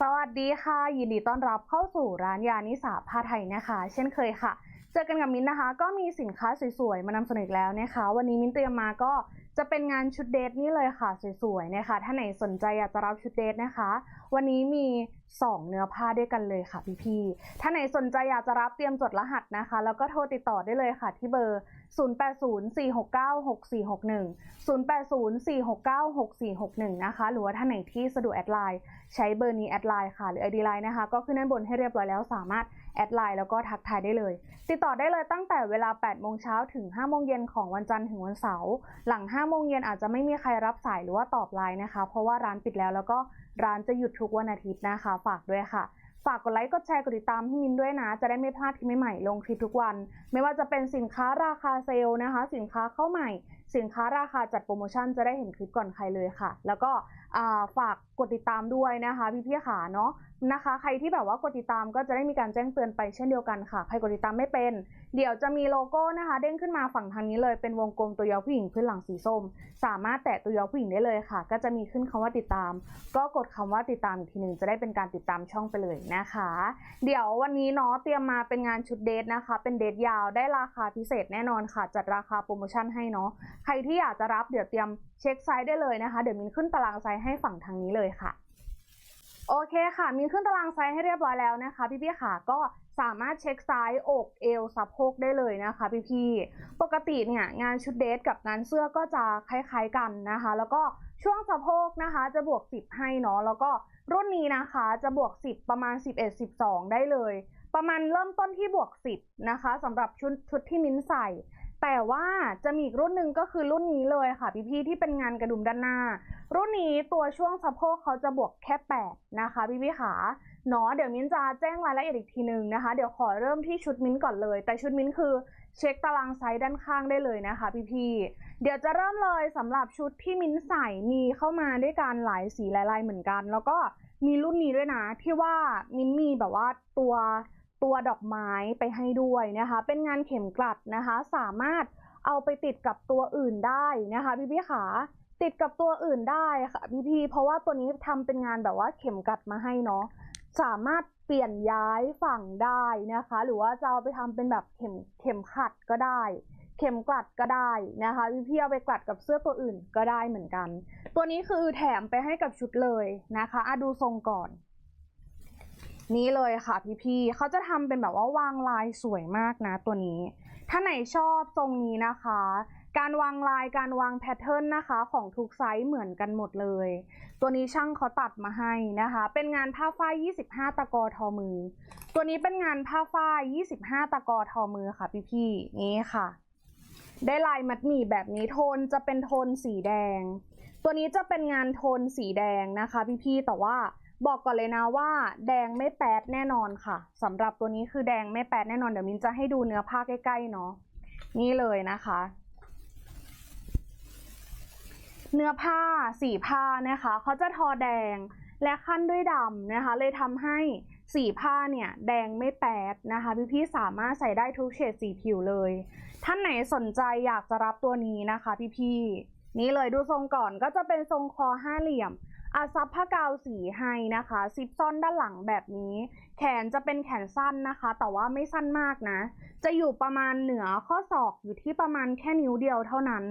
สวัสดีค่ะ ยินดีต้อนรับเข้าสู่ร้านยานิสาผ้าไทยนะคะ เช่นเคยค่ะ เจอกันกับมิ้นนะคะ ก็มีสินค้าสวยๆ มานำเสนออีกแล้วนะคะ วันนี้มิ้นเตรียมมาก็จะเป็นงานชุดเดทนี่เลยค่ะสวยๆนะคะ ถ้าไหนสนใจอยากจะรับชุดเดทนะคะ วันนี้มี 2 เนื้อผ้าด้วยกันเลยค่ะพี่ๆถ้าไหนสนใจอยากจะรับเตรียมจดรหัสนะคะ แล้วก็โทรติดต่อได้เลยค่ะที่เบอร์ 0804696461 0804696461 นะคะ หรือว่าถ้าไหนที่สะดวกแอดไลน์ใช้เบอร์นี้แอดไลน์ค่ะ หรือ ID ไลน์นะคะ ก็ขึ้นด้านบนให้เรียบร้อยแล้วสามารถแอดไลน์แล้วก็ทักทายได้เลย ติดต่อได้เลยตั้งแต่เวลา 8 โมงเช้าถึง 5 โมงเย็นของวันจันทร์ถึงวันเสาร์ หลัง 5 โมงเย็นอาจจะไม่มีใครรับสายหรือว่าตอบไลน์นะคะ เพราะว่าร้านปิดแล้วแล้วก็ร้านจะหยุดทุกวันอาทิตย์นะคะ ฝากด้วยค่ะ ฝากกดไลค์ กดแชร์ กดติดตามให้มินด้วยนะ จะได้ไม่พลาดคลิปใหม่ๆ ลงคลิปทุกวัน ไม่ว่าจะเป็นสินค้าราคาเซลล์นะคะ สินค้าเข้าใหม่สินค้าราคาจัดโปรโมชั่นจะได้เห็นคลิปก่อนใครเลยค่ะ แล้วก็ฝากกดติดตามด้วยนะคะพี่ๆขาเนาะนะคะ ใครที่แบบว่ากดติดตามก็จะได้มีการแจ้งเตือนไปเช่นเดียวกันค่ะ ใครกดติดตามไม่เป็น เดี๋ยวจะมีโลโก้นะคะ เด้งขึ้นมาฝั่งทางนี้เลยเป็นวงกลมตัวยอผู้หญิงพื้นหลังสีส้ม สามารถแตะตัวยอผู้หญิงได้เลยค่ะ ก็จะมีขึ้นคำว่าติดตาม ก็กดคำว่าติดตามอีกทีหนึ่งจะได้เป็นการติดตามช่องไปเลยนะคะ เดี๋ยววันนี้เนาะเตรียมมาเป็นงานชุดเดทนะคะ เป็นเดทยาวได้ราคาพิเศษแน่นอนค่ะ จัดราคาโปรโมชั่นให้เนาะใครที่อยากจะรับเดี๋ยวเตรียมเช็คไซส์ได้เลยนะคะ เดี๋ยวมินขึ้นตารางไซส์ให้ฝั่งทางนี้เลยค่ะ โอเคค่ะ มินขึ้นตารางไซส์ให้เรียบร้อยแล้วนะคะ พี่ๆค่ะก็สามารถเช็คไซส์อกเอวสะโพกได้เลยนะคะพี่ๆปกติเนี่ยงานชุดเดทกับงานเสื้อก็จะคล้ายๆกันนะคะ แล้วก็ช่วงสะโพกนะคะ จะบวก 10 ให้เนาะแล้วก็รุ่นนี้นะคะจะบวก 10 ประมาณ 11 12 ได้เลย ประมาณเริ่มต้นที่บวก 10 นะคะสำหรับชุดชุดที่มิ้นใส่ แต่ว่าจะมีอีกรุ่นหนึ่งก็คือรุ่นนี้เลยค่ะพี่ๆที่เป็นงานกระดุมด้านหน้า รุ่นนี้ตัวช่วงสะโพกเขาจะบวกแค่8นะคะพี่ๆขาเนาะเดี๋ยวมิ้นจะแจ้งรายละเอียดอีกทีนึงนะคะ เดี๋ยวขอเริ่มที่ชุดมิ้นก่อนเลย แต่ชุดมิ้นคือเช็คตารางไซส์ด้านข้างได้เลยนะคะพี่ๆเดี๋ยวจะเริ่มเลยสำหรับชุดที่มิ้นใส่มีเข้ามาด้วยการหลายสีหลายลายเหมือนกัน แล้วก็มีรุ่นนี้ด้วยนะที่ว่ามิ้นมีแบบว่าตัว ตัวดอกไม้ไปให้ด้วยนะคะ เป็นงานเข็มกลัดนะคะ สามารถเอาไปติดกับตัวอื่นได้นะคะ พี่ๆขาติดกับตัวอื่นได้ค่ะพี่พีเพราะว่าตัวนี้ทำเป็นงานแบบว่าเข็มกลัดมาให้เนาะสามารถเปลี่ยนย้ายฝั่งได้นะคะ หรือว่าจะเอาไปทำเป็นแบบเข็มเข็มขัดก็ได้ เข็มกลัดก็ได้นะคะพี่พี่เอาไปกลัดกับเสื้อตัวอื่นก็ได้เหมือนกัน ตัวนี้คือแถมไปให้กับชุดเลยนะคะอะดูทรงก่อน นี่เลยค่ะพี่พี่ๆเขาจะทำเป็นแบบว่าวางลายสวยมากนะตัวนี้ ถ้าไหนชอบทรงนี้นะคะ การวางลายการวางแพทเทิร์นนะคะของทุกไซส์เหมือนกันหมดเลย ตัวนี้ช่างเขาตัดมาให้นะคะ เป็นงานผ้าฝ้าย 25 ตะกอทอมือ ตัวนี้เป็นงานผ้าฝ้าย 25 ตะกอทอมือค่ะพี่ๆนี่ค่ะ ได้ลายมัดหมี่แบบนี้โทนจะเป็นโทนสีแดง ตัวนี้จะเป็นงานโทนสีแดงนะคะพี่ๆแต่ว่า บอกก่อนเลยนะว่าแดงไม่แปดแน่นอนค่ะสำหรับตัวนี้คือแดงไม่แปดแน่นอนเดี๋ยวมินจะให้ดูเนื้อผ้าใกล้ๆเนาะนี่เลยนะคะ เนื้อผ้าสีผ้านะคะเขาจะทอแดงและขั้นด้วยดำนะคะ เลยทำให้สีผ้าเนี่ยแดงไม่แปดนะคะ พี่ๆสามารถใส่ได้ทุกเฉดสีผิวเลย ท่านไหนสนใจอยากจะรับตัวนี้นะคะ พี่ๆนี่เลยดูทรงก่อนก็จะเป็นทรงคอห้าเหลี่ยม อาซับผ้ากาวสีให้นะคะซิปซ่อนด้านหลังแบบนี้ แขนจะเป็นแขนสั้นนะคะ แต่ว่าไม่สั้นมากนะ จะอยู่ประมาณเหนือข้อศอกอยู่ที่ประมาณแค่นิ้วเดียวเท่านั้น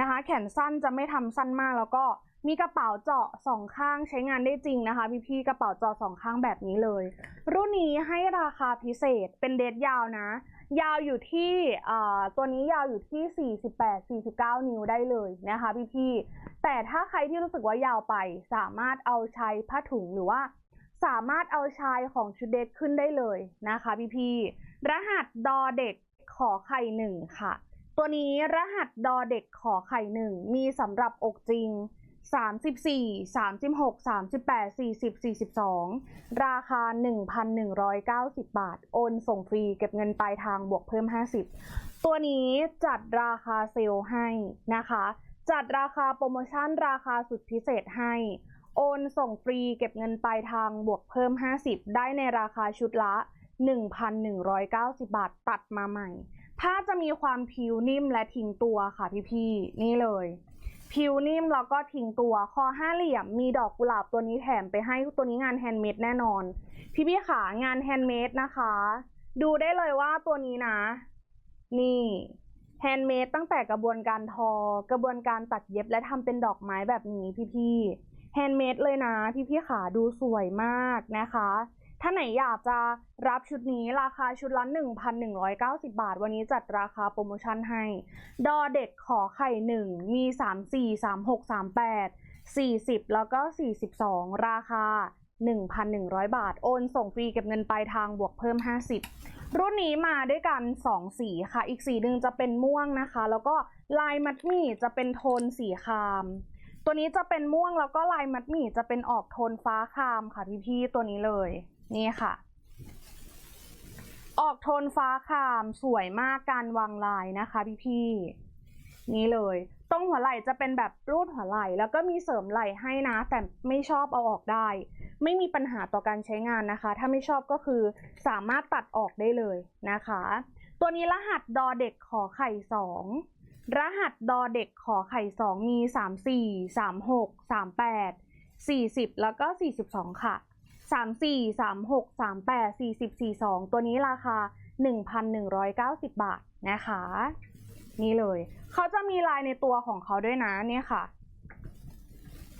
นะคะ แขนสั้นจะไม่ทำสั้นมากแล้วก็มีกระเป๋าเจาะสองข้างใช้งานได้จริงนะคะพี่ๆกระเป๋าเจาะสองข้างแบบนี้เลย รุ่นนี้ให้ราคาพิเศษเป็นเดทยาวนะ ยาวอยู่ที่อ่าตัวนี้ยาวอยู่ที่ 48 49 นิ้วได้เลยนะคะพี่ๆแต่ถ้าใครที่รู้สึกว่ายาวไป สามารถเอาชายผ้าถุงหรือว่า สามารถเอาชายของชุดเดทขึ้นได้เลยนะคะพี่ๆรหัสดอเด็กขอไข่หนึ่งค่ะ ตัวนี้รหัสดอเด็กขอไข่หนึ่งมีสำหรับอกจริง 34 36 38 40 42ราคา1,190บบาท โอนส่งฟรีเก็บเงินปลายทางบวกเพิ่ม50ตัวนี้จัดราคาเซลล์ให้นะคะ จัดราคาโปรโมชั่นราคาสุดพิเศษให้ โอนส่งฟรีเก็บเงินปลายทางบวกเพิ่ม50ได้ในราคาชุดละ 1,190 บาทตัดมาใหม่ผ้าจะมีความผิวนิ่มและทิ้งตัวค่ะพี่ๆนี่เลย ผิวนิ่มแล้วก็ทิ้งตัวคอห้าเหลี่ยมมีดอกกุหลาบตัวนี้แถมไปให้ตัวนี้งานแฮนด์เมดแน่นอน พี่พี่ขางานแฮนด์เมดนะคะ ดูได้เลยว่าตัวนี้นะ นี่แฮนด์เมดตั้งแต่กระบวนการทอกระบวนการตัดเย็บและทำเป็นดอกไม้แบบนี้พี่พี่แฮนด์เมดเลยนะ พี่พี่ขาดูสวยมากนะคะ ถ้าไหนอยากจะรับชุดนี้ราคาชุดละ 1,190 บาท วันนี้จัดราคาโปรโมชั่นให้ ดอเด็กขอไข่หนึ่งมี 3 4 3 6 3 8 40 แล้วก็ 42 ราคา 1,100 บาท โอนส่งฟรีเก็บเงินปลายทางบวกเพิ่ม 50 รุ่นนี้มาด้วยกัน 2 สีค่ะ อีกสีหนึ่งจะเป็นม่วงนะคะ แล้วก็ลายมัดหมี่จะเป็นโทนสีคราม ตัวนี้จะเป็นม่วงแล้วก็ลายมัดหมี่จะเป็นออกโทนฟ้าคามค่ะพี่ๆตัวนี้เลย นี่ค่ะ ออกโทนฟ้าคามสวยมากการวางลายนะคะพี่ๆนี่เลย ตรงหัวไหล่จะเป็นแบบรูดหัวไหล่แล้วก็มีเสริมไหล่ให้นะ แต่ไม่ชอบเอาออกได้ ไม่มีปัญหาต่อการใช้งานนะคะ ถ้าไม่ชอบก็คือสามารถตัดออกได้เลยนะคะ ตัวนี้รหัสดอเด็กขอไข่สองรหัสดอเด็กขอไข่สองมีสามสี่สามหกสามแปดสี่สิบแล้วก็สี่สิบสองค่ะ สามสี่สามหกสามแปดสี่สิบสี่สองตัวนี้ราคาหนึ่งพันหนึ่งร้อยเก้าสิบบาทนะคะ นี่เลย เขาจะมีลายในตัวของเขาด้วยนะเนี่ยค่ะ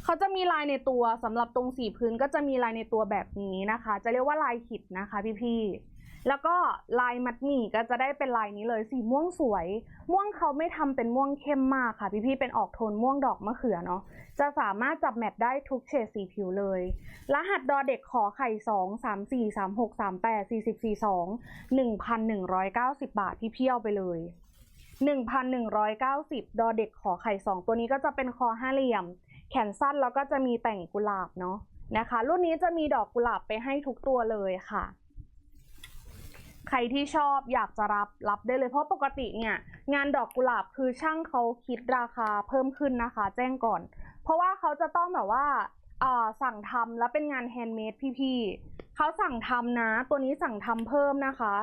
เขาจะมีลายในตัวสำหรับตรงสีพื้นก็จะมีลายในตัวแบบนี้นะคะ จะเรียกว่าลายขิดนะคะพี่ๆ แล้วก็ลายมัดหมี่ก็จะได้เป็นลายนี้เลยสีม่วงสวย ม่วงเขาไม่ทำเป็นม่วงเข้มมากค่ะ พี่ๆเป็นออกโทนม่วงดอกมะเขือเนาะจะสามารถจับแมทได้ทุกเฉดสีผิวเลย รหัสดอเด็กขอไข่สองสามสี่สามหกสามแปดสี่สิบสี่สองหนึ่งพันหนึ่งร้อยเก้าสิบบาทพี่เพียวไปเลยหนึ่งพันหนึ่งร้อยเก้าสิบดอเด็กขอไข่สองตัวนี้ก็จะเป็นคอห้าเหลี่ยม แขนสั้นแล้วก็จะมีแต่งกุหลาบเนาะนะคะ รุ่นนี้จะมีดอกกุหลาบไปให้ทุกตัวเลยค่ะ ใครที่ชอบอยากจะรับรับได้เลยเพราะปกติเนี่ย งานดอกกุหลาบคือช่างเขาคิดราคาเพิ่มขึ้นนะคะ แจ้งก่อน เพราะว่าเขาจะต้องแบบว่าสั่งทำแล้วเป็นงานแฮนด์เมดพี่ๆเขาสั่งทำนะ ตัวนี้สั่งทำเพิ่มนะคะ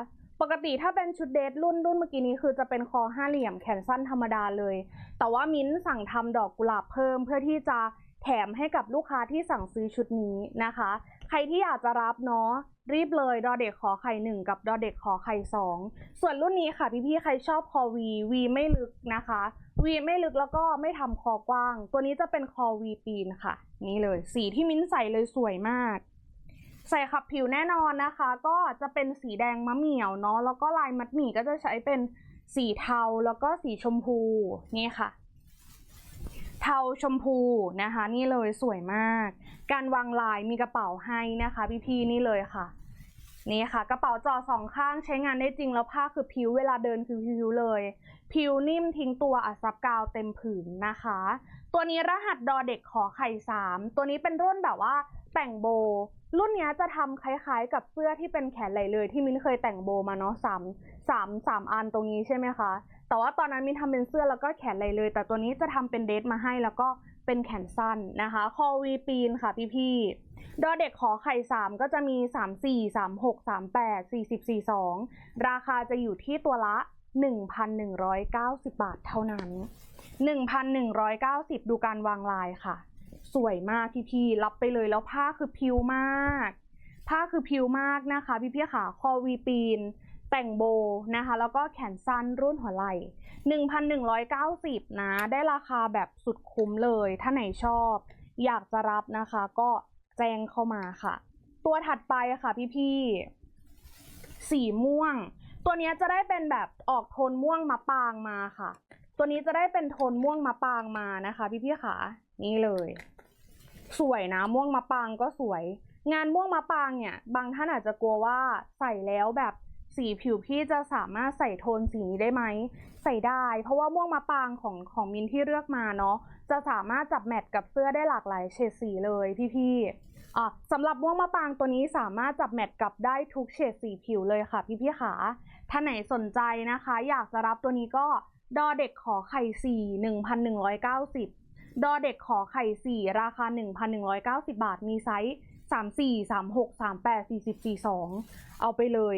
ปกติถ้าเป็นชุดเดทรุ่นรุ่นเมื่อกี้นี้คือจะเป็นคอห้าเหลี่ยมแขนสั้นธรรมดาเลย แต่ว่ามิ้นสั่งทำดอกกุหลาบเพิ่ม เพื่อที่จะแถมให้กับลูกค้าที่สั่งซื้อชุดนี้นะคะ ใครที่อยากจะรับเนาะ รีบเลยดอเด็กขอไข่หนึ่งกับดอเด็กขอไข่สองส่วนรุ่นนี้ค่ะพี่ๆใครชอบคอวีวีไม่ลึกนะคะวีไม่ลึกแล้วก็ไม่ทำคอกว้าง ตัวนี้จะเป็นคอวีปีนค่ะ นี่เลยสีที่มิ้นใส่เลยสวยมาก ใส่ขับผิวแน่นอนนะคะ ก็จะเป็นสีแดงมะเหมี่ยวเนาะแล้วก็ลายมัดหมี่ก็จะใช้เป็นสีเทาแล้วก็สีชมพูนี่ค่ะ เทาชมพูนะคะ นี่เลยสวยมาก การวางลายมีกระเป๋าให้นะคะ พี่ๆนี่เลยค่ะ นี่ค่ะ กระเป๋าจอสองข้างใช้งานได้จริงแล้วผ้าคือผิวเวลาเดินคือผิวเลย ผิวนิ่มทิ้งตัวอัดซับกาวเต็มผืนนะคะ ตัวนี้รหัสดอเด็กขอไข่สามตัวนี้เป็นรุ่นแบบว่าแต่งโบ รุ่นนี้จะทำคล้ายๆ กับเสื้อที่เป็นแขนไหลเลย ที่มิ้นเคยแต่งโบมาเนาะสามสามสามอันตรงนี้ใช่ไหมคะแต่ว่าตอนนั้นมิ้นทำเป็นเสื้อแล้วก็แขนไหลเลย แต่ตัวนี้จะทำเป็นเดทมาให้แล้วก็ เป็นแขนสั้นนะคะ คอวีปีนค่ะพี่ๆดอเด็กขอไข่สามก็จะมีสามสี่สามหกสามแปดสี่สิบสี่สองราคาจะอยู่ที่ตัวละหนึ่งพันหนึ่งร้อยเก้าสิบบาทเท่านั้นหนึ่งพันหนึ่งร้อยเก้าสิบดูการวางลายค่ะ สวยมากพี่ๆรับไปเลยแล้วผ้าคือพิวมาก ผ้าคือพิวมากนะคะ พี่พี่ๆค่ะคอวีปีน แต่งโบนะคะ แล้วก็แขนสั้นรุ่นหัวไหล่1,190 นะ ได้ราคาแบบสุดคุ้มเลย ถ้าไหนชอบ อยากจะรับนะคะก็แจ้งเข้ามาค่ะ ตัวถัดไปค่ะพี่ๆ สีม่วง ตัวนี้จะได้เป็นแบบออกโทนม่วงมะปางมาค่ะ ตัวนี้จะได้เป็นโทนม่วงมะปางมานะคะ พี่ๆค่ะ นี่เลย สวยนะม่วงมะปางก็สวย งานม่วงมะปางเนี่ย บางท่านอาจจะกลัวว่าใส่แล้วแบบ สีผิวพี่จะสามารถใส่โทนสีนี้ได้ไหม ใส่ได้ เพราะว่าม่วงมะปางของของมินที่เลือกมาเนาะจะสามารถจับแมทกับเสื้อได้หลากหลายเฉดสีเลยพี่ๆอะสำหรับม่วงมะปางตัวนี้สามารถจับแมทกับได้ทุกเฉดสีผิวเลยค่ะพี่ๆขาถ้าไหนสนใจนะคะ อยากจะรับตัวนี้ก็ดอเด็กขอไข่สี่หนึ่งพันหนึ่งร้อยเก้าสิบดอเด็กขอไข่สี่ราคา1,190บาทมีไซส์ 34 36 38 40 42เอาไปเลย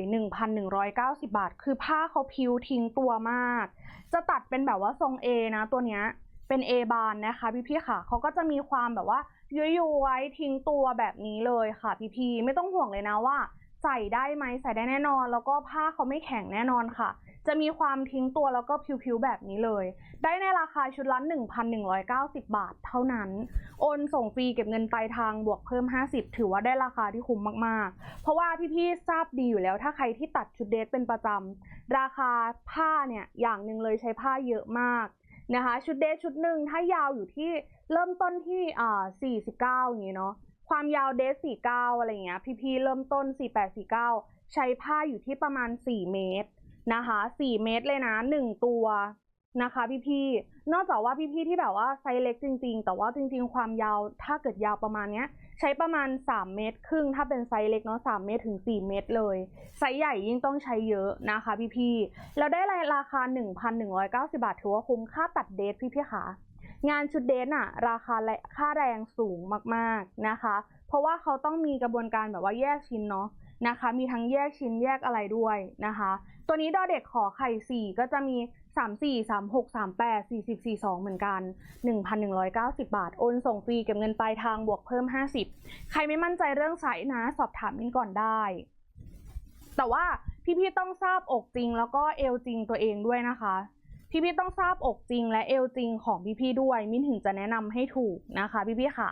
1,190บาท คือผ้าเขาพิวทิ้งตัวมาก จะตัดเป็นแบบว่าทรง A นะตัวเนี้ยเป็น A บานนะคะพี่ๆค่ะเขาก็จะมีความแบบว่าย้อยๆไว้ทิ้งตัวแบบนี้เลยค่ะพี่ๆไม่ต้องห่วงเลยนะว่า ใส่ได้ไหมใส่ได้แน่นอน แล้วก็ผ้าเขาไม่แข็งแน่นอนค่ะ จะมีความทิ้งตัวแล้วก็ผิวๆแบบนี้เลย ได้ในราคาชุดละ 1,190 บาทเท่านั้น โอนส่งฟรีเก็บเงินปลายทางบวกเพิ่ม 50 ถือว่าได้ราคาที่คุ้มมากๆ เพราะว่าพี่ๆทราบดีอยู่แล้ว ถ้าใครที่ตัดชุดเดทเป็นประจำราคาผ้าเนี่ยอย่างหนึ่งเลยใช้ผ้าเยอะมากนะคะชุดเดทชุดหนึ่งถ้ายาวอยู่ที่เริ่มต้นที่อ่า49 อย่างนี้เนาะความยาวเดท49 อะไรอย่างเงี้ยพี่ๆเริ่มต้น 4849 ใช้ผ้าอยู่ที่ประมาณ 4 เมตร นะคะ4เมตรเลยนะ1ตัวนะคะพี่ๆ นอกจากว่าพี่ๆที่แบบว่าไซส์เล็กจริง ๆ แต่ว่าจริง ๆ ความยาวถ้าเกิดยาวประมาณเนี้ย ใช้ประมาณ 3 เมตร ครึ่งถ้าเป็นไซส์เล็กเนาะ3เมตรถึง 4 เมตรเลย ไซส์ใหญ่ยิ่งต้องใช้เยอะนะคะพี่ๆ แล้วได้ราคา 1,190 บาทถือว่าคุ้มค่าตัดเดทพี่ๆค่ะ งานชุดเดทอะราคาและค่าแรงสูงมากๆนะคะ เพราะว่าเขาต้องมีกระบวนการแบบว่าแยกชิ้นเนาะนะคะ มีทั้งแยกชิ้นแยกอะไรด้วยนะคะ ตัวนี้ดอเด็กขอไข่ 4 ก็จะมี 3 4 3 6 3 8 40 42 เหมือนกัน 1,190 บาท โอนส่งฟรีเก็บเงินปลายทางบวกเพิ่ม 50 ใครไม่มั่นใจเรื่องไซส์นะ สอบถามมินก่อนได้ แต่ว่าพี่ๆต้องทราบอกจริงแล้วก็เอวจริงตัวเองด้วยนะคะพี่ๆต้องทราบอกจริงและเอวจริงของพี่ๆด้วย มิ้นถึงจะแนะนำให้ถูกนะคะ พี่ๆขา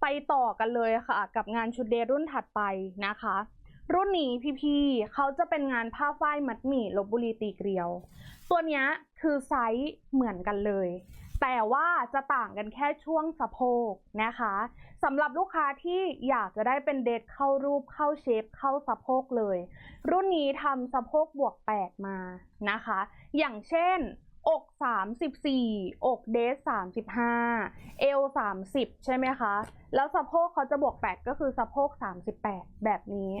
ไปต่อกันเลยค่ะ กับงานชุดเดรุ่นถัดไปนะคะ รุ่นนี้พี่ๆเขาจะเป็นงานผ้าฝ้ายมัดหมี่ลบบุรีตีเกลียว ตัวนี้คือไซส์เหมือนกันเลย แต่ว่าจะต่างกันแค่ช่วงสะโพกนะคะสำหรับลูกค้าที่อยากจะได้เป็นเดทเข้ารูปเข้าเชฟเข้าสะโพกเลย รุ่นนี้ทำสะโพกบวก 8 มานะคะ อย่างเช่น อก34 อกเดท35 เอว30 ใช่ไหมคะ แล้วสะโพกเขาจะบวก 8 ก็คือสะโพก 38 แบบนี้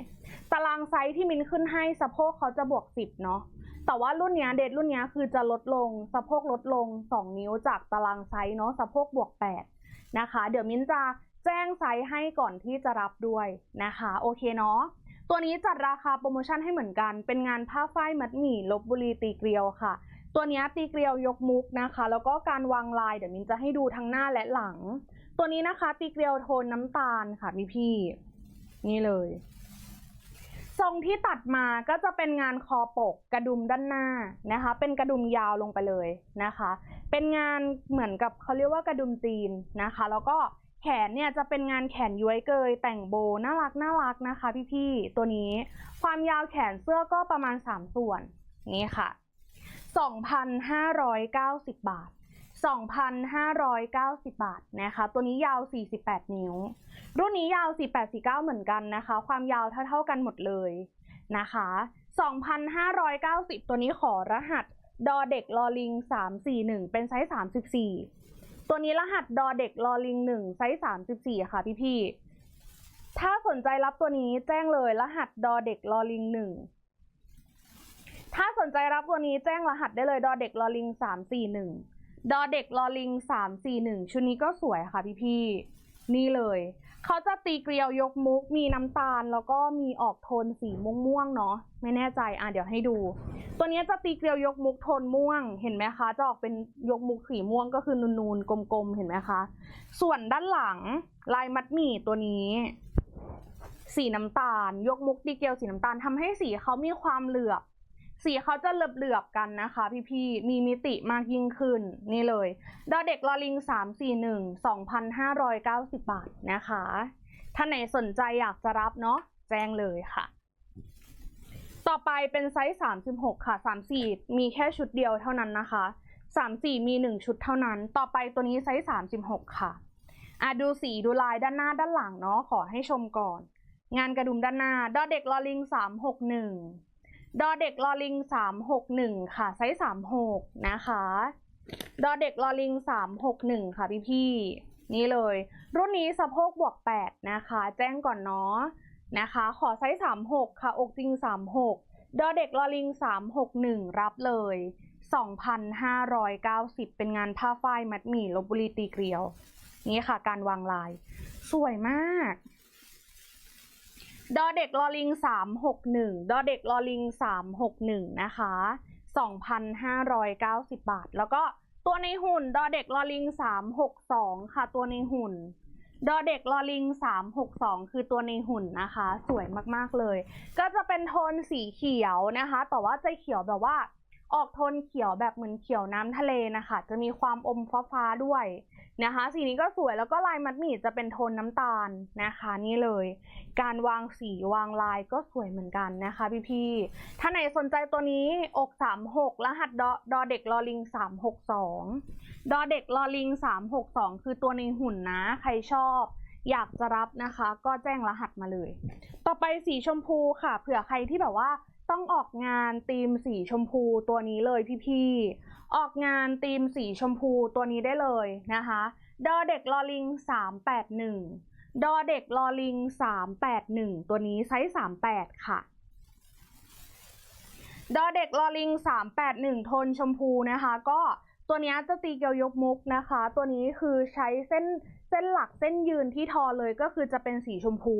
ตารางไซส์ที่มินขึ้นให้สะโพกเขาจะบวก 10 เนาะ แต่ว่ารุ่นนี้เดทรุ่นนี้คือจะลดลง สะโพกลดลง 2 นิ้วจากตารางไซส์เนาะ สะโพกบวก 8 นะคะ เดี๋ยวมินจะแจ้งไซส์ให้ก่อนที่จะรับด้วยนะคะ โอเคเนาะตัวนี้จัดราคาโปรโมชั่นให้เหมือนกัน เป็นงานผ้าฝ้ายมัดหมี่ลบบุรีตีเกลียวค่ะ ตัวนี้ตีเกลียวยกมุกนะคะ แล้วก็การวางลายเดี๋ยวมินจะให้ดูทั้งหน้าและหลัง ตัวนี้นะคะ ตีเกลียวโทนน้ำตาลค่ะพี่พี่ นี่เลย ทรงที่ตัดมาก็จะเป็นงานคอปกกระดุมด้านหน้านะคะ เป็นกระดุมยาวลงไปเลยนะคะ เป็นงานเหมือนกับเขาเรียกว่ากระดุมจีนนะคะ แล้วก็แขนเนี่ยจะเป็นงานแขนย้วยเกย แต่งโบน่ารักน่ารักนะคะ พี่ๆตัวนี้ ความยาวแขนเสื้อก็ประมาณ 3 ส่วนนี่ค่ะ 2,590 บาท 2,590 บาทนะคะ ตัวนี้ยาว 48 นิ้ว รุ่นนี้ยาว 4849 เหมือนกันนะคะ ความยาวเท่าๆกันหมดเลยนะคะ 2,590 ตัวนี้ขอรหัสดอเด็กลอลิง 341 เป็นไซส์ 34 ตัวนี้รหัสดอเด็กลอลิง 1 ไซส์ 34 ค่ะพี่ๆถ้าสนใจรับตัวนี้แจ้งเลยรหัสดอเด็กลอลิง 1 ถ้าสนใจรับตัวนี้แจ้งรหัสได้เลยดอเด็กลอลิง341ดอเด็กลอลิง341ชุดนี้ก็สวยค่ะพี่ๆนี่เลย เขาจะตีเกลียวยกมุก มีน้ำตาล แล้วก็มีออกโทนสีม่วงๆเนาะไม่แน่ใจอะเดี๋ยวให้ดู ตัวนี้จะตีเกลียวยกมุกโทนม่วง เห็นไหมคะ จะออกเป็นยกมุกสีม่วงก็คือนูนๆกลมๆเห็นไหมคะ ส่วนด้านหลังลายมัดหมี่ตัวนี้ สีน้ำตาล ยกมุกตีเกลียวสีน้ำตาลทำให้สีเขามีความเหลือบ สีเขาจะเหลือบๆกันนะคะ พี่ๆ มีมิติมากยิ่งขึ้น นี่เลยดอเด็กลอลิง 341 2,590 บาทนะคะ ถ้าไหนสนใจอยากจะรับเนาะแจ้งเลยค่ะ ต่อไปเป็นไซส์ 36 ค่ะ 34 มีแค่ชุดเดียวเท่านั้นนะคะ 34 มี 1 ชุดเท่านั้น ต่อไปตัวนี้ไซส์ 36 ค่ะอะดูสีดูลายด้านหน้าด้านหลังเนาะขอให้ชมก่อน งานกระดุมด้านหน้าดอเด็กลอลิง 361 ดอเด็กลอลิง361ค่ะไซส์36นะคะดอเด็กลอลิง361ค่ะพี่พี่นี่เลย รุ่นนี้สะโพกบวก8นะคะ แจ้งก่อนเนาะนะคะ ขอไซส์36ค่ะ อกจริง36ดอเด็กลอลิง361รับเลย2,590เป็นงานผ้าฝ้ายมัดหมี่ลบบุรีตีเกลียว นี่ค่ะการวางลาย สวยมาก ดอเด็กลอลิงสามหกหนึ่งดอเด็กลอลิงสามหกหนึ่งนะคะสองพันห้าร้อยเก้าสิบาท แล้วก็ตัวในหุ่นดอเด็กลอลิงสามหกสองค่ะ ตัวในหุ่นดอเด็กลอลิงสามหกสองคือตัวในหุ่นนะคะ สวยมากๆเลย ก็จะเป็นโทนสีเขียวนะคะ แต่ว่าจะเขียวแบบว่า ออกโทนเขียวแบบเหมือนเขียวน้ำทะเลนะคะ จะมีความอมฟ้าๆด้วยนะคะ สีนี้ก็สวยแล้วก็ลายมัดหมี่จะเป็นโทนน้ำตาลนะคะ นี่เลย การวางสีวางลายก็สวยเหมือนกันนะคะพี่ๆถ้าไหนสนใจตัวนี้อก36รหัสดอดอเด็กลอลิง362ดอเด็กลอลิง362 คือตัวในหุ่นนะ ใครชอบอยากจะรับนะคะ ก็แจ้งรหัสมาเลย ต่อไปสีชมพูค่ะ เผื่อใครที่แบบว่า ต้องออกงานธีมสีชมพูตัวนี้เลยพี่ๆ ออกงานธีมสีชมพูตัวนี้ได้เลยนะคะ ดอเด็กลอลิง 381 ดอเด็กลอลิง 381 ตัวนี้ไซส์ 38 ค่ะ ดอเด็กลอลิง 381 โทนชมพูนะคะ ก็ตัวนี้จะตีเกลียวยกมุกนะคะ ตัวนี้คือใช้เส้นเส้นหลักเส้นยืนที่ทอเลยก็คือจะเป็นสีชมพู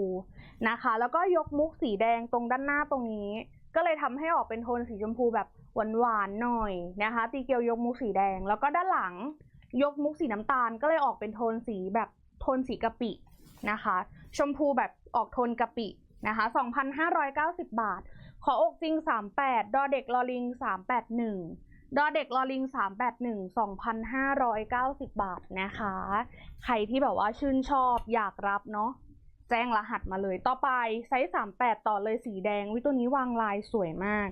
นะคะ แล้วก็ยกมุกสีแดงตรงด้านหน้าตรงนี้ ก็เลยทำให้ออกเป็นโทนสีชมพูแบบหวานๆหน่อยนะคะ ตีเกลียวยกมุกสีแดง แล้วก็ด้านหลังยกมุกสีน้ำตาล ก็เลยออกเป็นโทนสีแบบโทนสีกะปินะคะ ชมพูแบบออกโทนกะปินะคะ2,590 บาท ขออกจริง 38 ดอเด็กลอลิง 381 ดอเด็กลอลิง 381 2,590 บาทนะคะ ใครที่แบบว่าชื่นชอบอยากรับเนาะ แจ้งรหัสมาเลย ต่อไปไซส์ 38 ต่อเลยสีแดง วิตัวนี้วางลายสวยมาก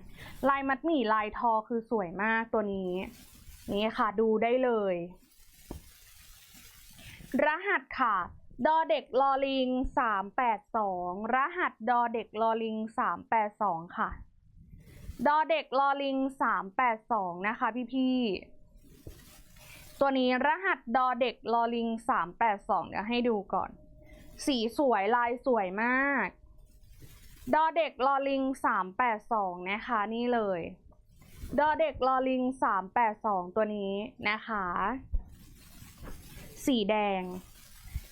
ลายมัดหมี่ลายทอคือสวยมากตัวนี้ นี่ค่ะดูได้เลย รหัสค่ะดอเด็กลอลิง 382 รหัสดอเด็กลอลิง 382 ค่ะ ดอเด็กลอลิง 382 นะคะพี่ๆตัวนี้รหัสดอเด็กลอลิง 382 เดี๋ยวให้ดูก่อน สีสวยลายสวยมาก ดอเด็กลอลิง382นะคะนี่เลย ดอเด็กลอลิง382ตัวนี้นะคะ สีแดง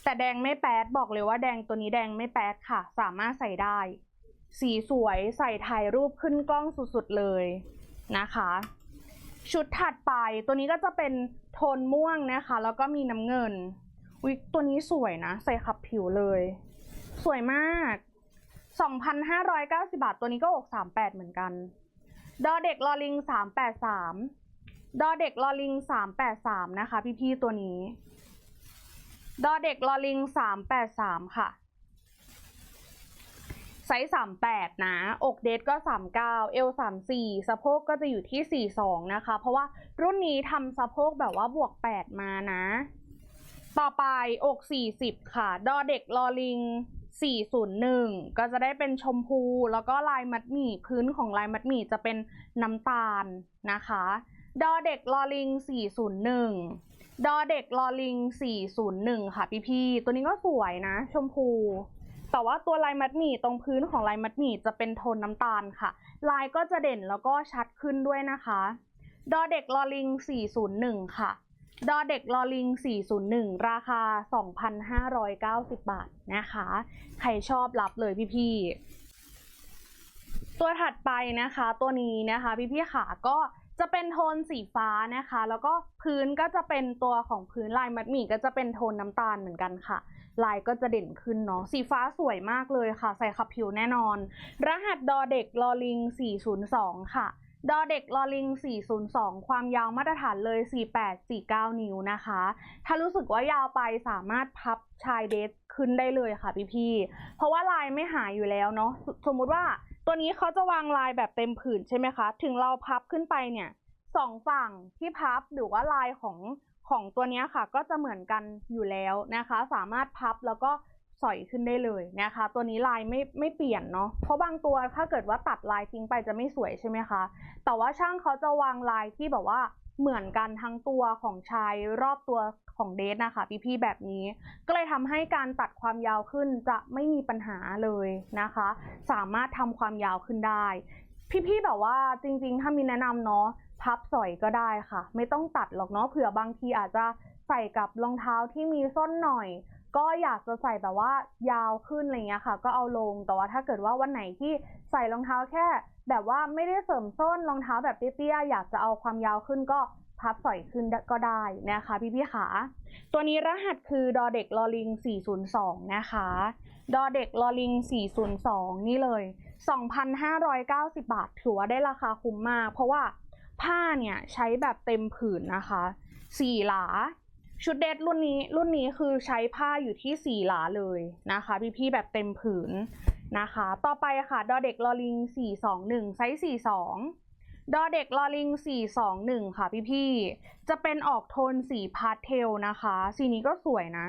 แต่แดงไม่แป๊ดบอกเลยว่าแดงตัวนี้แดงไม่แป๊ดค่ะ สามารถใส่ได้ สีสวยใส่ถ่ายรูปขึ้นกล้องสุดๆเลยนะคะ ชุดถัดไปตัวนี้ก็จะเป็นโทนม่วงนะคะ แล้วก็มีน้ำเงิน วิกตัวนี้สวยนะ ใส่ขับผิวเลย สวยมาก 2,590 บาท ตัวนี้ก็อก38 เหมือนกัน ดอเด็กลอลิง 383 ดอเด็กลอลิง 383 นะคะ พี่ๆตัวนี้ ดอเด็กลอลิง 383 ค่ะไซส์ 38 นะ อกเดทก็ 39 เอล 34 สะโพกก็จะอยู่ที่ 42 นะคะ เพราะว่ารุ่นนี้ทำสะโพกแบบว่าบวก 8 มานะ ต่อไปอก40ค่ะ ดอเด็กลอลิง401ก็จะได้เป็นชมพู แล้วก็ลายมัดหมี่พื้นของลายมัดหมี่จะเป็นน้ำตาลนะคะ ดอเด็กลอลิง401ดอเด็กลอลิง401ค่ะพี่ๆตัวนี้ก็สวยนะ ชมพู แต่ว่าตัวลายมัดหมี่ตรงพื้นของลายมัดหมี่จะเป็นโทนน้ำตาลค่ะ ลายก็จะเด่นแล้วก็ชัดขึ้นด้วยนะคะ ดอเด็กลอลิง401ค่ะ ดอเด็กลอลิง 401 ราคา 2,590 บาทนะคะ ใครชอบรับเลยพี่ๆ ตัวถัดไปนะคะ ตัวนี้นะคะพี่ๆขาก็จะเป็นโทนสีฟ้านะคะ แล้วก็พื้นก็จะเป็นตัวของพื้นลายมัดหมี่ก็จะเป็นโทนน้ำตาลเหมือนกันค่ะ ลายก็จะเด่นขึ้นเนาะสีฟ้าสวยมากเลยค่ะ ใส่ขับผิวแน่นอน รหัสดอเด็กลอลิง 402 ค่ะ ดอเด็กลอลิง 402 ความยาวมาตรฐานเลย 48-49 นิ้วนะคะ ถ้ารู้สึกว่ายาวไปสามารถพับชายเดทขึ้นได้เลยค่ะพี่ๆ เพราะว่าลายไม่หายอยู่แล้วเนาะสสมมุติว่าตัวนี้เขาจะวางลายแบบเต็มผืนใช่ไหมคะ ถึงเราพับขึ้นไปเนี่ยสองฝั่งที่พับหรือว่าลายของของตัวนี้ค่ะ ก็จะเหมือนกันอยู่แล้วนะคะ สามารถพับแล้วก็ สอยขึ้นได้เลยนะคะ ตัวนี้ลายไม่ไม่เปลี่ยนเนาะเพราะบางตัวถ้าเกิดว่าตัดลายทิ้งไปจะไม่สวยใช่ไหมคะ แต่ว่าช่างเขาจะวางลายที่แบบว่าเหมือนกันทั้งตัวของชายรอบตัวของเดทนะคะพี่ๆแบบนี้ ก็เลยทำให้การตัดความยาวขึ้นจะไม่มีปัญหาเลยนะคะ สามารถทำความยาวขึ้นได้ พี่ๆแบบว่าจริงๆ ถ้ามีแนะนำเนาะพับสอยก็ได้ค่ะ ไม่ต้องตัดหรอกเนาะเผื่อบางทีอาจจะใส่กับรองเท้าที่มีส้นหน่อย ก็อยากจะใส่แบบว่ายาวขึ้นอะไรเงี้ยค่ะ ก็เอาลงแต่ว่าถ้าเกิดว่าวันไหนที่ใส่รองเท้าแค่ แบบว่าไม่ได้เสริมส้นรองเท้าแบบเตี้ยๆอยากจะเอาความยาวขึ้นก็พับสอยขึ้นก็ได้นะคะพี่พี่ๆขาตัวนี้รหัสคือดอเด็กลอลิง 402 นะคะดอเด็กลอลิง 402 นี่เลย 2,590 บาท ถือว่าได้ราคาคุ้มมาก เพราะว่าผ้าเนี่ยใช้แบบเต็มผืนนะคะสี่หลา ชุดเดทรุ่นนี้รุ่นนี้คือใช้ผ้าอยู่ที่สี่หลาเลยนะคะ พี่ๆแบบเต็มผืนนะคะ ต่อไปค่ะ ดอเด็กลอลิง 421 ไซส์ 42 ดอเด็กลอลิง 421 ค่ะพี่ๆจะเป็นออกโทนสีพาสเทลนะคะ สีนี้ก็สวยนะ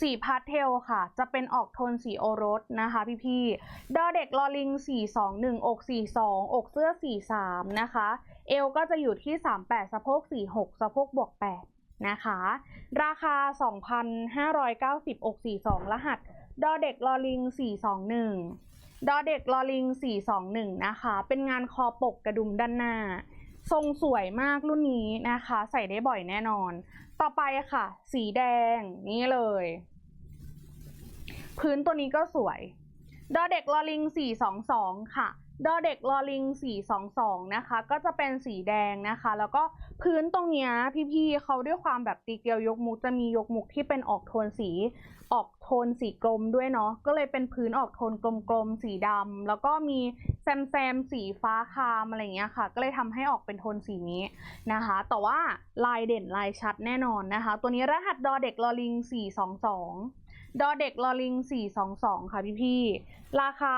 สีพาสเทลค่ะ จะเป็นออกโทนสีโอรสนะคะ พี่ๆดอเด็กลอลิง 421 อก 42 อกเสื้อ 43 นะคะ เอวก็จะอยู่ที่ 38 สะโพก 46 สะโพกบวก 8 นะคะ ราคา 2,590อก42 รหัส ดอเด็กลอลิง 421 ดอเด็กลอลิง 421 นะคะ เป็นงานคอปกกระดุมด้านหน้า ทรงสวยมากรุ่นนี้นะคะ ใส่ได้บ่อยแน่นอน ต่อไปค่ะ สีแดงนี่เลย พื้นตัวนี้ก็สวย ดอเด็กลอลิง 422 ค่ะ ดอเด็กลอลิง 422 นะคะ ก็จะเป็นสีแดงนะคะ แล้วก็พื้นตรงเนี้ยพี่ๆเขาด้วยความแบบตีเกลียวยกมุกจะมียกมุกที่เป็นออกโทนสี ออกโทนสีกลมด้วยเนาะ ก็เลยเป็นพื้นออกโทนกลมๆ สีดำ แล้วก็มีแซมแซมสีฟ้าคามอะไรเงี้ยค่ะ ก็เลยทำให้ออกเป็นโทนสีนี้นะคะ แต่ว่าลายเด่นลายชัดแน่นอนนะคะ ตัวนี้รหัสดอเด็กลอลิง 422ดอเด็กลอลิง 422 ค่ะพี่ๆราคา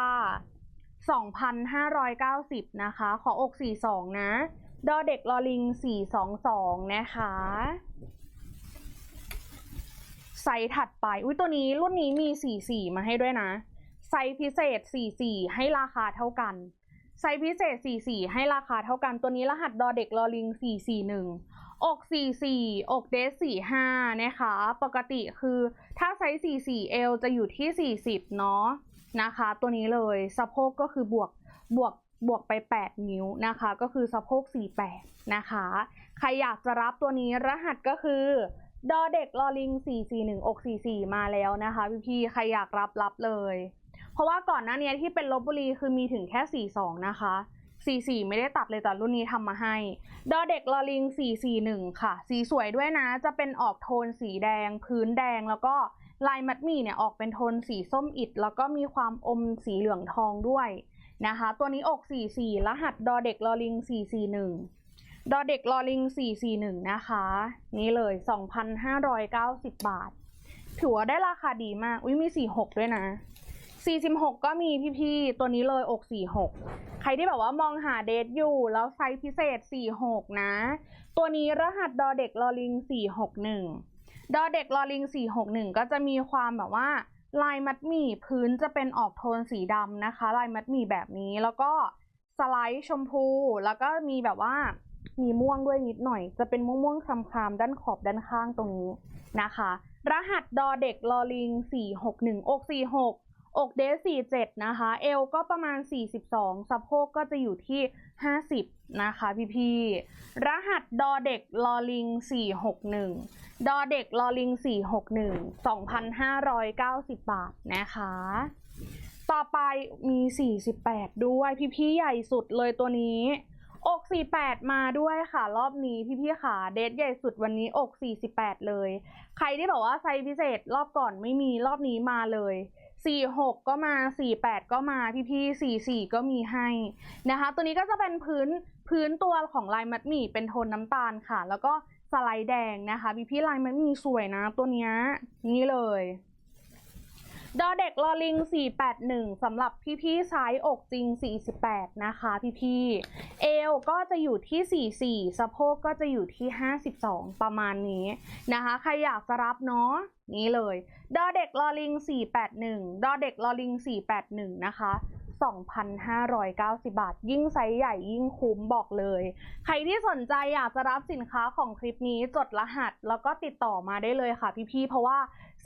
2,590 นะคะ ขออก 42 นะ ดอเด็กลอลิง 422 นะคะไซส์ถัดไป อุ้ยตัวนี้รุ่นนี้มี 44 มาให้ด้วยนะ ไซส์พิเศษ 44 ให้ราคาเท่ากัน ไซส์พิเศษ 44 ให้ราคาเท่ากัน ตัวนี้รหัสดอเด็กลอลิง 441 อก 44 อกเดส45 นะคะ ปกติคือถ้าไซส์44เอลจะอยู่ที่ 40 เนาะ นะคะ ตัวนี้เลยสะโพกก็คือบวกบวกบวกไป 8 นิ้วนะคะ ก็คือสะโพก48 นะคะ ใครอยากจะรับตัวนี้รหัสก็คือดอเด็กลอลิง 441อก44 มาแล้วนะคะพี่ๆใครอยากรับรับเลย เพราะว่าก่อนหน้านี้ที่เป็นลบบุรีคือมีถึงแค่ 42 นะคะ 44 ไม่ได้ตัดเลยแต่รุ่นนี้ทำมาให้ ดอเด็กลอลิง 441 ค่ะ สีสวยด้วยนะ จะเป็นออกโทนสีแดง พื้นแดงแล้วก็ ลายมัดหมี่เนี่ยออกเป็นโทนสีส้มอิด แล้วก็มีความอมสีเหลืองทองด้วยนะคะ ตัวนี้อก 44 รหัสดอเด็กลอลิง 441 ดอเด็กลอลิง 441 นะคะ นี่เลย 2,590 บาท ถือว่าได้ราคาดีมาก อุ้ยมี 46 ด้วยนะ 46 ก็มีพี่ๆ ตัวนี้เลยอก 46 ใครที่แบบว่ามองหาเดทอยู่ แล้วไซส์พิเศษ 46 นะ ตัวนี้รหัสดอเด็กลอลิง 461 ดอเด็กลอลิง 461 ก็จะมีความแบบว่า ลายมัดหมี่พื้นจะเป็นออกโทนสีดำนะคะ ลายมัดหมี่แบบนี้แล้วก็สไลด์ชมพู แล้วก็มีแบบว่ามีม่วงด้วยนิดหน่อย จะเป็นม่วงม่วงๆคล้ำๆด้านขอบด้านข้างตรงนี้นะคะ รหัสดอเด็กลอลิง 461 อก 46 อกเดส47 นะคะ เอวก็ประมาณ 42 สะโพกก็จะอยู่ที่ 50 นะคะพี่ๆรหัสดอเด็กลอลิง 461 ดอเด็กลอลิง 461 2,590 บาทนะคะ ต่อไปมี 48 ด้วยพี่ๆใหญ่สุดเลยตัวนี้อก 48 มาด้วยค่ะ รอบนี้พี่ๆค่ะเดทใหญ่สุดวันนี้อก 48 เลย ใครที่บอกว่าไซส์พิเศษรอบก่อนไม่มีรอบนี้มาเลย สี่หกก็มาสี่แปดก็มาพี่ๆ44ก็มีให้นะคะ ตัวนี้ก็จะเป็นพื้นพื้นตัวของลายมัดหมี่เป็นโทนน้ำตาลค่ะ แล้วก็สไลด์แดงนะคะพี่ๆลายมัดหมี่สวยนะตัวนี้นี่เลย ดอเด็กลอลิง 481สำหรับพี่ๆไซส์อกจริง 48 นะคะพี่ๆเอวก็จะอยู่ที่ 44 สะโพกก็จะอยู่ที่ 52 ประมาณนี้นะคะ ใครอยากจะรับเนาะนี่เลย ดอเด็กลอลิง 481 ดอเด็กลอลิง 481 นะคะ 2,590 บาท ยิ่งไซส์ใหญ่ยิ่งคุ้มบอกเลย ใครที่สนใจอยากจะรับสินค้าของคลิปนี้จดรหัส แล้วก็ติดต่อมาได้เลยค่ะพี่ๆเพราะว่า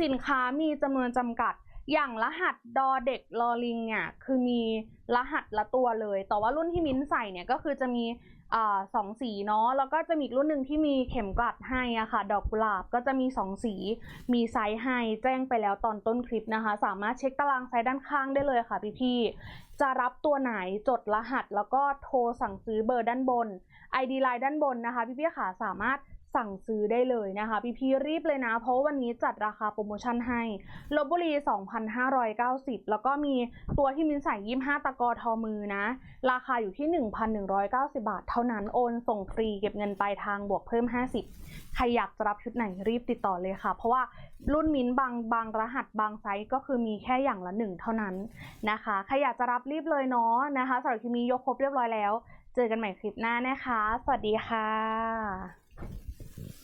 สินค้ามีจำนวนจำกัด อย่างรหัสดอเด็กลอลิงเนี่ยคือมีรหัสละตัวเลย แต่ว่ารุ่นที่มิ้นใส่เนี่ยก็คือจะมีอสองสีเนาะแล้วก็จะมีรุ่นหนึ่งที่มีเข็มกลัดให้อะค่ะ ดอกกุหลาบก็จะมีสองสี มีไซส์ให้แจ้งไปแล้วตอนต้นคลิปนะคะ สามารถเช็คตารางไซส์ด้านข้างได้เลยค่ะพี่ๆจะรับตัวไหนจดรหัสแล้วก็โทรสั่งซื้อเบอร์ด้านบน ID ไลน์ด้านบนนะคะพี่ๆค่ะสามารถ สั่งซื้อได้เลยนะคะ พี่ๆรีบเลยนะ เพราะวันนี้จัดราคาโปรโมชั่นให้ลบบุรี 2,590 แล้วก็มีตัวที่มินใส่25 ตะกอทอมือนะ ราคาอยู่ที่ 1,190 บาท เท่านั้นโอนส่งฟรีเก็บเงินปลายทางบวกเพิ่ม 50 ใครอยากจะรับชุดไหนรีบติดต่อเลยค่ะ เพราะว่ารุ่นมินบางบางรหัสบางไซส์ก็คือมีแค่อย่างละหนึ่งเท่านั้นนะคะใครอยากจะรับรีบเลยเนาะนะคะสำหรับคลิปนี้ยกครบเรียบร้อยแล้ว เจอกันใหม่คลิปหน้านะคะ สวัสดีค่ะ